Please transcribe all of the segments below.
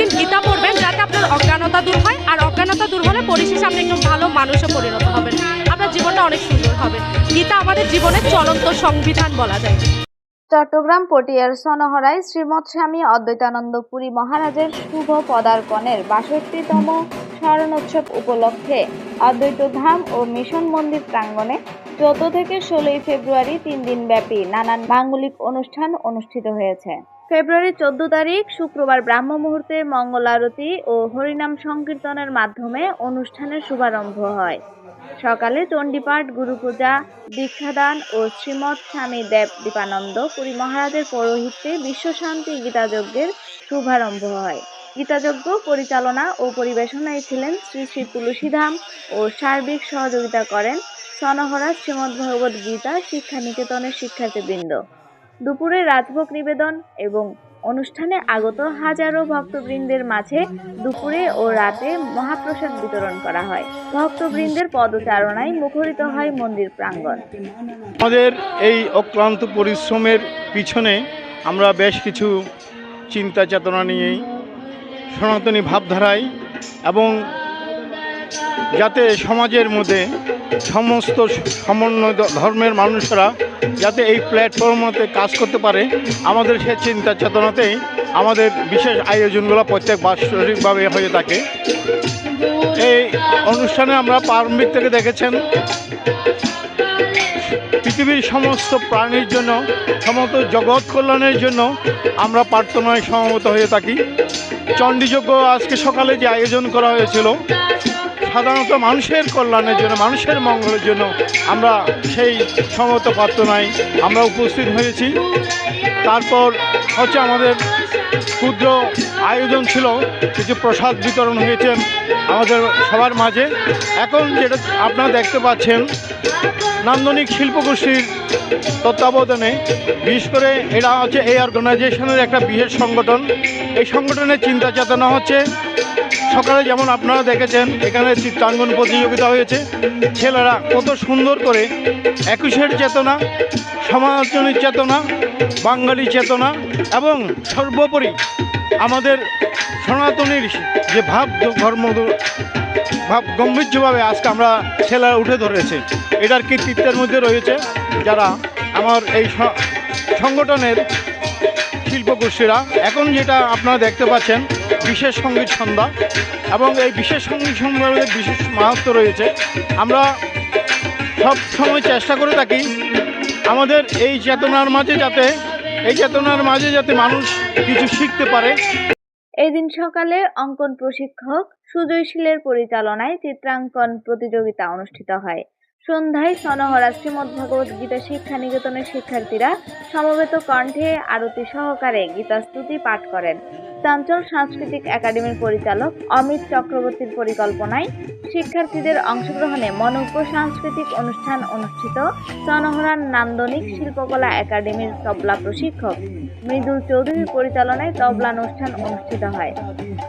প্রতিদিন গীতা পড়বেন যাতে আপনার অজ্ঞানতা দূর হয়, আর অজ্ঞানতা দূর হলে পরিশেষে আপনি একজন ভালো মানুষে পরিণত হবেন। আপনার জীবনটা অনেক সুন্দর হবে। গীতা আমাদের জীবনের চলন্ত সংবিধান বলা যায়। চট্টগ্রাম পটিয়ার সনহরায় শ্রীমৎ স্বামী অদ্বৈতানন্দ পুরী মহারাজের শুভ পদার্পণের বাষট্টিতম স্মরণোৎসব উপলক্ষে অদ্বৈত ধাম ও মিশন মন্দির প্রাঙ্গণে চোদ্দ থেকে ষোলোই ফেব্রুয়ারি তিন দিন ব্যাপী নানান মাঙ্গলিক অনুষ্ঠান অনুষ্ঠিত হয়েছে। ফেব্রুয়ারি চোদ্দ তারিখ শুক্রবার ব্রাহ্ম মুহূর্তে মঙ্গল আরতি ও হরিনাম সংকীর্তনের মাধ্যমে অনুষ্ঠানের শুভারম্ভ হয়। সকালে চণ্ডীপাঠ, গুরুপূজা, দীক্ষাদান ও শ্রীমৎ স্বামী দেব দীপানন্দ পুরী মহারাজের পৌরোহিত্যে বিশ্বশান্তি গীতাযজ্ঞের শুভারম্ভ হয়। গীতাযজ্ঞ, পরিচালনা ও পরিবেশনায় ছিলেন শ্রী শ্রী তুলসীধাম ও সার্বিক সহযোগিতা করেন সনহরা শ্রীমদ্ ভগবদ গীতা শিক্ষা নিকেতনের শিক্ষার্থীবৃন্দ। দুপুরে রাজভোগ নিবেদন এবং অনুষ্ঠানে আগত হাজারো ভক্তবৃন্দের মাঝে দুপুরে ও রাতে মহাপ্রসাদ বিতরণ করা হয়। ভক্তবৃন্দের পদচারণায় মুখরিত হয় মন্দির প্রাঙ্গণ। আমাদের এই অক্লান্ত পরিশ্রমের পিছনে আমরা বেশ কিছু চিন্তা চেতনা নিয়েই সনাতনী ভাবধারায় এবং যাতে সমাজের মধ্যে সমস্ত সমন্বয় ধর্মের মানুষরা যাতে এই প্ল্যাটফর্মতে কাজ করতে পারে, আমাদের সে চিন্তা চেতনাতেই আমাদের বিশেষ আয়োজনগুলো প্রত্যেক বাৎসরিকভাবে হয়ে থাকে। এই অনুষ্ঠানে আমরা প্রারম্ভিক থেকে দেখেছেন, পৃথিবীর সমস্ত প্রাণীর জন্য, সমস্ত জগৎ কল্যাণের জন্য আমরা প্রার্থনায় সমবেত হয়ে থাকি। চণ্ডীযজ্ঞ আজকে সকালে যে আয়োজন করা হয়েছিল সাধারণত মানুষের কল্যাণের জন্য, মানুষের মঙ্গলের জন্য আমরা সেই সমবেত প্রার্থনায় আমরা উপস্থিত হয়েছি। তারপর হচ্ছে আমাদের ক্ষুদ্র আয়োজন ছিল, কিছু প্রসাদ বিতরণ হয়েছে আমাদের সবার মাঝে। এখন যেটা আপনারা দেখতে পাচ্ছেন, নান্দনিক শিল্পগোষ্ঠীর তত্ত্বাবধানে, বিশেষ করে এরা হচ্ছে এই অর্গানাইজেশনের একটা বিশেষ সংগঠন। এই সংগঠনের চিন্তা চেতনা হচ্ছে সকালে যেমন আপনারা দেখেছেন, এখানে চিত্রাঙ্গন প্রতিযোগিতা হয়েছে। ছেলেরা কত সুন্দর করে একুশের চেতনা সমাজজনীর চেতনা, বাঙালি চেতনা এবং সর্বোপরি আমাদের সনাতনীর যে ভাব, ধর্ম, ভাব গম্ভীর্যভাবে আজকে আমরা ছেলেরা উঠে ধরেছে। এটার কৃতিত্বের মধ্যে রয়েছে যারা আমার এই সংগঠনের শিল্পগোষ্ঠীরা। এখন যেটা আপনারা দেখতে পাচ্ছেন বিশেষ সংগীত সন্ধ্যা এবং এই বিশেষ সংগীত সন্ধ্যার বিশেষ মাহাত্ম রয়েছে। আমরা সব সময় চেষ্টা করে থাকি আমাদের এই চেতনার মাঝে যাতে, এই চেতনার মাঝে যাতে মানুষ কিছু শিখতে পারে। এদিন সকালে অঙ্কন প্রশিক্ষক সুজয় শীলের পরিচালনায় চিত্রাঙ্কন প্রতিযোগিতা অনুষ্ঠিত হয়। সন্ধ্যায় সনহরা শ্রীমদ্ ভগবত গীতা শিক্ষা নিকেতনের শিক্ষার্থীরা সমবেত কণ্ঠে আরতি সহকারে গীতা স্তুতি পাঠ করেন। চাঞ্চল সাংস্কৃতিক একাডেমির পরিচালক অমিত চক্রবর্তীর পরিকল্পনায় শিক্ষার্থীদের অংশগ্রহণে মনোজ্ঞ সাংস্কৃতিক অনুষ্ঠান অনুষ্ঠিত সনহরার নান্দনিক শিল্পকলা একাডেমির তবলা প্রশিক্ষক। মৃদুল চৌধুরীর পরিচালনায় তবলা অনুষ্ঠান অনুষ্ঠিত হয়।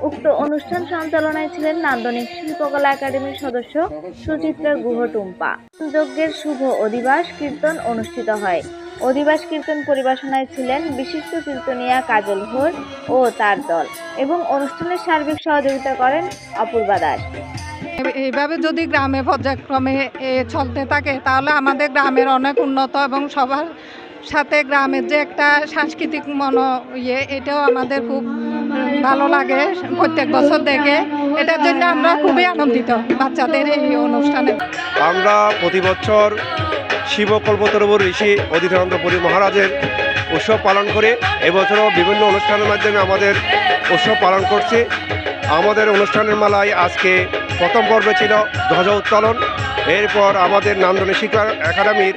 উক্ত অনুষ্ঠান সঞ্চালনায় ছিলেন নান্দনিক শিল্পকলা একাডেমির সদস্য সুচিত্রা গুহ টুম্পা যজ্ঞের শুভ অধিবাস কীর্তন অনুষ্ঠিত হয়। অধিবাস কীর্তন পরিবেশনায় ছিলেন বিশিষ্ট কীর্তনিয়া কাজল ঘোষ ও তার দল এবং অনুষ্ঠানের সার্বিক সহযোগিতা করেন অপূর্বা দাস। এইভাবে যদি গ্রামে পর্যায়ক্রমে চলতে থাকে, তাহলে আমাদের গ্রামের অনেক উন্নত এবং সবার সাথে গ্রামের যে একটা সাংস্কৃতিক মন ইয়ে এটাও আমাদের খুব ভালো লাগে প্রত্যেক বছর দেখে। এটার জন্য আমরা খুবই আনন্দিত বাচ্চাদের এই অনুষ্ঠানে। আমরা প্রতি বছর শিব কল্পতরুবর ঋষি পুরী মহারাজের উৎসব পালন করি, এবছরও বিভিন্ন অনুষ্ঠানের মাধ্যমে আমাদের উৎসব পালন করছি। আমাদের অনুষ্ঠানের মেলায় আজকে প্রথম পর্বে ছিল ধ্বজা উত্তোলন। এরপর আমাদের নান্দনিক শিক্ষা একাডেমির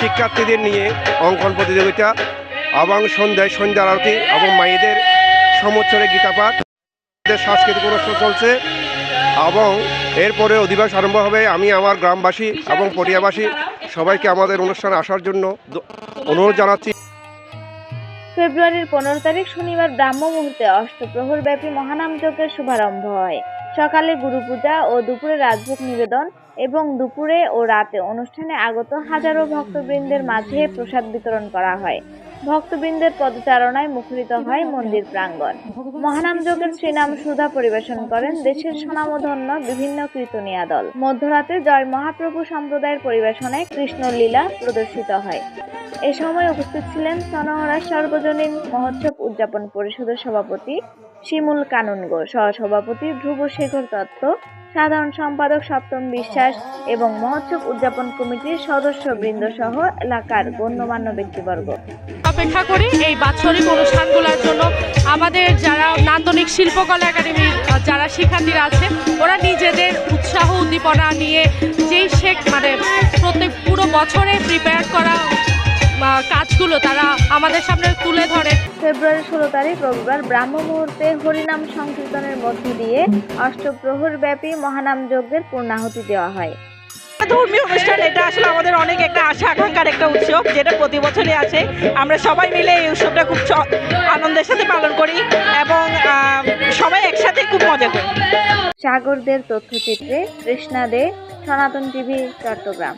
শিক্ষার্থীদের নিয়ে অঙ্কন প্রতিযোগিতা এবং সন্ধ্যায় সন্ধ্যা আরতি এবং মায়েদের সমুচ্চরে গীতাপাঠ সাংস্কৃতিক অনুষ্ঠান চলছে এবং এরপরে অধিবাস আরম্ভ হবে। আমি, আমার গ্রামবাসী এবং পটিয়াবাসী সবাইকে আমাদের অনুষ্ঠানে আসার জন্য অনুরোধ জানাচ্ছি। ফেব্রুয়ারির পনেরো তারিখ শনিবার ব্রাহ্ম মুহূর্তে অষ্টপ্রহর ব্যাপী মহানাম যজ্ঞের শুভারম্ভ হয়। সকালে গুরু পূজা ও দুপুরে রাজভোগ নিবেদন এবং দুপুরে ও রাতে অনুষ্ঠানে আগত হাজারো ভক্তবৃন্দের মাঝে প্রসাদ বিতরণ করা হয়। ভক্তবৃন্দের পদচারণায় মুখরিত হয় মন্দির প্রাঙ্গণ। মহানাম যোগের শ্রীনাম সুধা পরিবেশন করেন দেশের সুনামধন্য বিভিন্ন কীর্তনিয়া দল। মধ্যরাতে জয় মহাপ্রভু সম্প্রদায়ের পরিবেশনায় কৃষ্ণ লীলা প্রদর্শিত হয়। এ সময় উপস্থিত ছিলেন সনহরা সর্বজনীন মহোৎসব উদযাপন পরিষদের সভাপতি শিমুল কানুনগো সহসভাপতি ধ্রুব শেখর দত্ত সাধারণ সম্পাদক সপ্তম বিশ্বাস এবং মহোৎসব উদযাপন কমিটির সদস্যবৃন্দ সহ এলাকার গণ্যমান্য ব্যক্তিবর্গ। অপেক্ষা করি এই বাৎসরিক অনুষ্ঠানগুলোর জন্য আমাদের যারা নান্দনিক শিল্পকলা একাডেমির আহ, যারা শিক্ষার্থীরা আছে ওরা নিজেদের উৎসাহ উদ্দীপনা নিয়ে যেই শেখ মানে প্রত্যেক পুরো বছরে প্রিপেয়ার করা কাজগুলো তারা আমাদের সামনে তুলে ধরে। ফেব্রুয়ারি ষোলো তারিখ রবিবার ব্রাহ্ম মুহূর্তে হরিনাম সংকীর্তনের মধ্য দিয়ে অষ্টপ্রহর ব্যাপী মহানাম যজ্ঞের পূর্ণাহুতি দেওয়া হয়। ধর্মীয় অনুষ্ঠান এটা আসলে আমাদের অনেক একটা আশা আকাঙ্ক্ষার একটা উৎসব যেটা প্রতি বছরই আসে আমরা সবাই মিলে এই উৎসবটা খুব আনন্দের সাথে পালন করি এবং আহ, সবাই একসাথে খুব মজা করি। সাগরদের তথ্যচিত্রে কৃষ্ণা দে সনাতন টিভি চট্টগ্রাম।